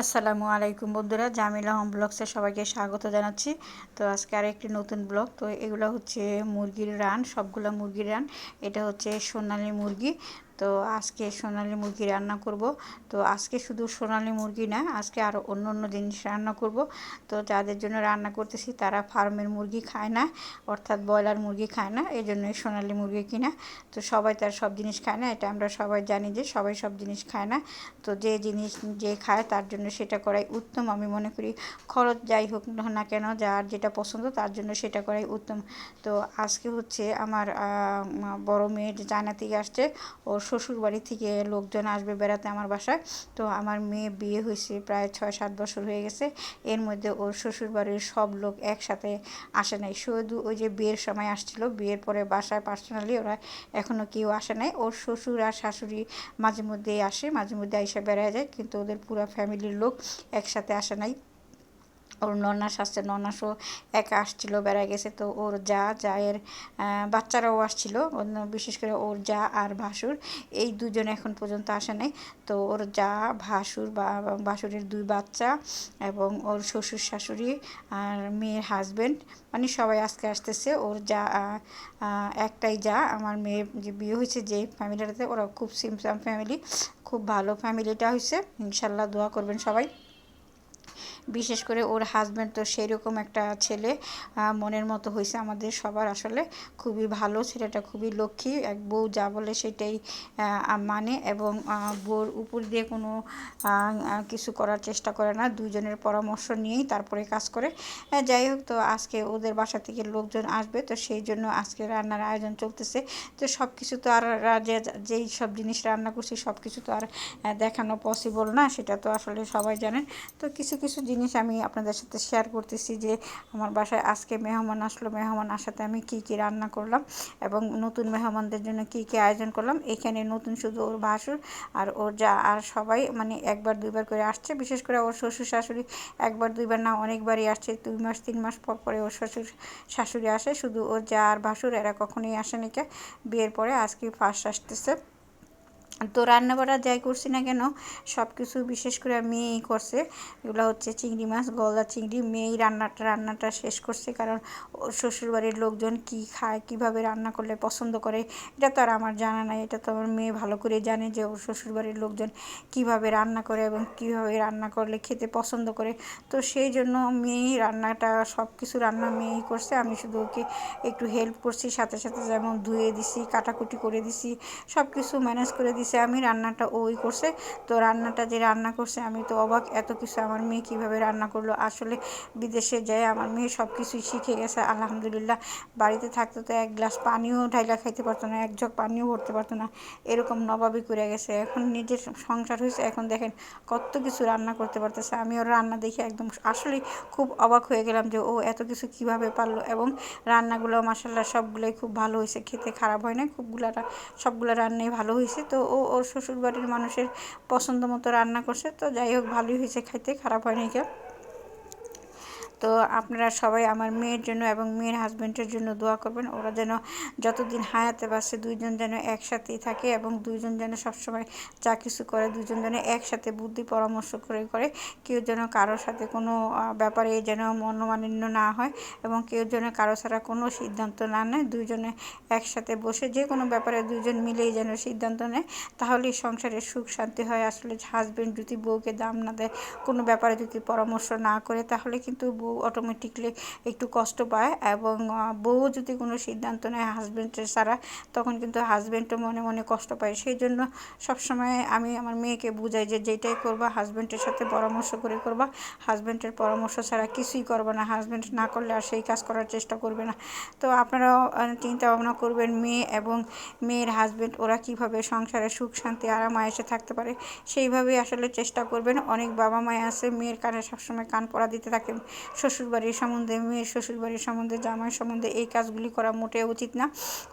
আসসালামু আলাইকুম বন্ধুরা, জামিলা হোম ব্লগসে সবাইকে স্বাগত জানাচ্ছি। তো আজকে আর একটি নতুন ব্লগ। তো এগুলো হচ্ছে মুরগির রান, সবগুলো মুরগির রান। এটা হচ্ছে সোনালি মুরগি। তো আজকে সোনালি মুরগি রান্না করব। তো আজকে শুধু সোনালি মুরগি না, আজকে আরও অন্য অন্য জিনিস রান্না করব। তো যাদের জন্য রান্না করতেছি তারা ফার্মের মুরগি খায় না, অর্থাৎ ব্রয়লার মুরগি খায় না এই জন্যই সোনালি মুরগি কিনা। তো সবাই তার সব জিনিস খায় না, এটা আমরা সবাই জানি যে সবাই সব জিনিস খায় না। তো যে জিনিস যে খায় তার জন্য সেটা করাই উত্তম আমি মনে করি। খরচ যাই হোক না কেন, যার যেটা পছন্দ তার জন্য সেটা করাই উত্তম। তো আজকে হচ্ছে আমার বড় মেয়ের থেকে আসছে ওর শ্বশুর বাড়ি থেকে লোকজন আসবে বেড়াতে আমার বাসায়। তো আমার মেয়ে বিয়ে হয়েছে প্রায় ছয় সাত বছর হয়ে গেছে। এর মধ্যে ওর শ্বশুর বাড়ির সব লোক একসাথে আসে নাই। শুধু ওই যে বিয়ের সময় আসছিল, বিয়ের পরে বাসায় পার্সোনালি ওরা এখনও কেউ আসে নাই। ওর শ্বশুর আর শাশুড়ি মাঝে মধ্যেই আসে, মাঝে মধ্যে আইসা বেড়ায় যায়, কিন্তু ওদের পুরো ফ্যামিলির লোক একসাথে আসে নাই। ওর ননাস আসছে ননাসও একা আসছিল, বেড়া গেছে। তো ওর যা জায়ের বাচ্চারাও আসছিল বিশেষ করে ওর যা আর ভাসুর। এই দুজন এখন পর্যন্ত আসে নাই। তো ওর যা, ভাসুর বা, ভাসুরের দুই বাচ্চা এবং ওর শ্বশুর, শাশুড়ি আর মেয়ের হাজব্যান্ড মানে সবাই আজকে আসতেছে। ওর যা একটাই যা, আমার মেয়ের যে বিয়ে হয়েছে, যে ফ্যামিলিটাতে ওরা খুব সিম্পল ফ্যামিলি খুব ভালো ফ্যামিলিটা হয়েছে। ইনশাল্লাহ দোয়া করবেন সবাই। বিশেষ করে ওর হাজব্যান্ড তো সেরকম একটা ছেলে মনের মতো হয়েছে আমাদের সবার আসলে। খুবই ভালো, ছেলেটা খুবই লক্ষ্মী, এক বউ যা বলে সেটাই মানে এবং বউর উপর দিয়ে কোনো কিছু করার চেষ্টা করে না দুজনের পরামর্শ নিয়েই তারপরে কাজ করে। যাই হোক, তো আজকে ওদের বাসা থেকে লোকজন আসবে, তো সেই জন্য আজকে রান্নার আয়োজন চলতেছে। তো সব কিছু তো আর যেই সব জিনিস রান্না করছি সব কিছু তো আর দেখানো পসিবল না, সেটা তো আসলে সবাই জানেন। তো কিছু কিছু জিনিস আমি আপনাদের সাথে শেয়ার করতেছি যে আমার বাসায় আজকে মেহমান আসলো, মেহমান আসাতে আমি কি কি রান্না করলাম এবং নতুন মেহমানদের জন্য কি কি আয়োজন করলাম, এখানে নতুন শুধু ওর ভাসুর আর ওর যা, আর সবাই মানে একবার দুইবার করে আসছে। বিশেষ করে ওর শ্বশুর শাশুড়ি একবার দুইবার না, অনেকবারই আসছে। দুই মাস, তিন মাস পর পরে ওর শ্বশুর শাশুড়ি আসে। শুধু ওর যা আর ভাসুর, এরা কখনোই আসেনি কে? বিয়ের পরে আজকে ফার্স্ট আসতেছে। তো রান্না বাড়া যাই করছি না কেন সব কিছু বিশেষ করে মেয়েই করছে। এগুলো হচ্ছে চিংড়ি মাছ, গলদা চিংড়ি, মেয়েই রান্নাটা রান্নাটা শেষ করছে কারণ শ্বশুরবাড়ির লোকজন কি খায়, কীভাবে রান্না করলে পছন্দ করে, এটা তো আর আমার জানা নাই। এটা তো আমার মেয়ে ভালো করে জানে যে ওর শ্বশুরবাড়ির লোকজন কীভাবে রান্না করে এবং কীভাবে রান্না করলে খেতে পছন্দ করে। তো সেই জন্য মেয়েই রান্নাটা সব কিছু রান্না মেয়েই করছে। আমি শুধু ওকে একটু হেল্প করছি, সাথে সাথে যেমন ধুয়ে দিছি, কাটাকুটি করে দিছি সব কিছু ম্যানেজ করে দিছি। দিছে, আমি রান্নাটা ওই করছে। তো রান্নাটা যে রান্না করছে, আমি তো অবাক এত কিছু আমার মেয়ে কীভাবে রান্না করল। আসলে বিদেশে যায়, আমার মেয়ে সব কিছুই শিখে গেছে, আলহামদুলিল্লাহ। বাড়িতে থাকতে তো এক গ্লাস পানিও ঢাইলা খাইতে পারতো না, এক ঝক পানিও ভরতে পারতো না। এরকম নবাবই করে গেছে। এখন নিজের সংসার হয়েছে এখন দেখেন কত কিছু রান্না করতে পারতেছে। আমি ওর রান্না দেখে একদম আসলেই খুব অবাক হয়ে গেলাম যে ও এত কিছু কীভাবে পারল এবং রান্নাগুলো মাসাল্লাহ সবগুলোই খুব ভালো হয়েছে খেতে খারাপ হয় না খুবগুলাটা, সবগুলো রান্নাই ভালো হয়েছে তো ও ওর শ্বশুরবাড়ির মানুষের পছন্দ মতো রান্না করছে। তো যাই হোক, ভালোই হয়েছে খাইতে, খারাপ হয়নি কেউ। তো আপনারা সবাই আমার মেয়ের জন্য এবং মেয়ের হাজব্যান্ডের জন্য দোয়া করবেন। ওরা যেন যতদিন হায়াতে বাসে দুইজন যেন একসাথেই থাকে এবং দুইজন যেন সবসময় যা কিছু করে দুজন যেন একসাথে বুদ্ধি পরামর্শ করে করে। কেউ যেন কারোর সাথে কোনো ব্যাপারে যেন মনোমালিন্য না হয় এবং কেউ যেন কারও ছাড়া কোনো সিদ্ধান্ত না নেয়। দুইজনে একসাথে বসে যে কোনো ব্যাপারে দুজন মিলেই যেন সিদ্ধান্ত নেয়। তাহলেই সংসারে সুখ, শান্তি হয়। আসলে হাজব্যান্ড যদি বউকে দাম না দেয়, কোনো ব্যাপারে যদি পরামর্শ না করে, তাহলে কিন্তু বউ অটোমেটিকলি একটু কষ্ট পায় এবং বউ যদি কোনো সিদ্ধান্ত নেয় হাজব্যান্ডের ছাড়া, তখন কিন্তু হাজব্যান্ডও মনে মনে কষ্ট পায়। সেই জন্য সবসময় আমি আমার মেয়েকে বুঝাই যে যেটাই করবা হাজব্যান্ডের সাথে পরামর্শ করে করবা। হাজব্যান্ডের পরামর্শ ছাড়া কিছুই করবে না। হাজব্যান্ড না করলে আর সেই কাজ করার চেষ্টা করবে না। তো আপনারাও চিন্তা ভাবনা করবেন মেয়ে এবং মেয়ের হাজব্যান্ড ওরা কীভাবে সংসারে সুখ, শান্তি, আরাম, আয়েসে থাকতে পারে, সেইভাবেই আসলে চেষ্টা করবেন। অনেক বাবা মায় আছে, মেয়ের কানে সবসময় কান পড়া দিতে থাকেন। শ্বশুরবাড়ির সম্বন্ধে, মেয়ের শ্বশুরবাড়ির সম্বন্ধে জামাই সম্বন্ধে এই কাজগুলি করা মোটেও উচিত না।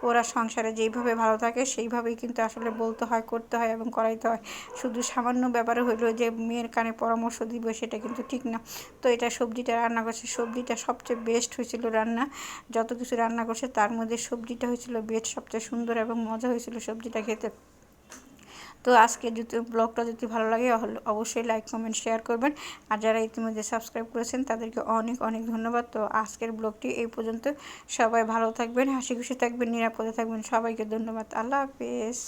ওরা সংসারে যেইভাবে ভালো থাকে, সেইভাবেই কিন্তু আসলে বলতে হয়, করতে হয় এবং করাইতে হয়। শুধু সামান্য ব্যাপারে হইল যে, মেয়ের কানে পরামর্শ দিব সেটা কিন্তু ঠিক না। তো এটা সবজিটা রান্না করছে সবজিটা সবচেয়ে বেস্ট হয়েছিল রান্না। যত কিছু রান্না করছে, তার মধ্যে সবজিটা হয়েছিল বেস্ট সবচেয়ে সুন্দর এবং মজা হয়েছিল সবজিটা খেতে। তো আজকে যদি ব্লগটা যদি ভালো লাগে অবশ্যই লাইক কমেন্ট শেয়ার করবেন। আর যারা ইতিমধ্যে সাবস্ক্রাইব করেছেন, তাদেরকে অনেক অনেক ধন্যবাদ। তো আজকের ব্লগটি এই পর্যন্ত। সবাই ভালো থাকবেন, হাসি খুশি থাকবেন, নিরাপদে থাকবেন। সবাইকে ধন্যবাদ। আল্লাহ হাফিজ।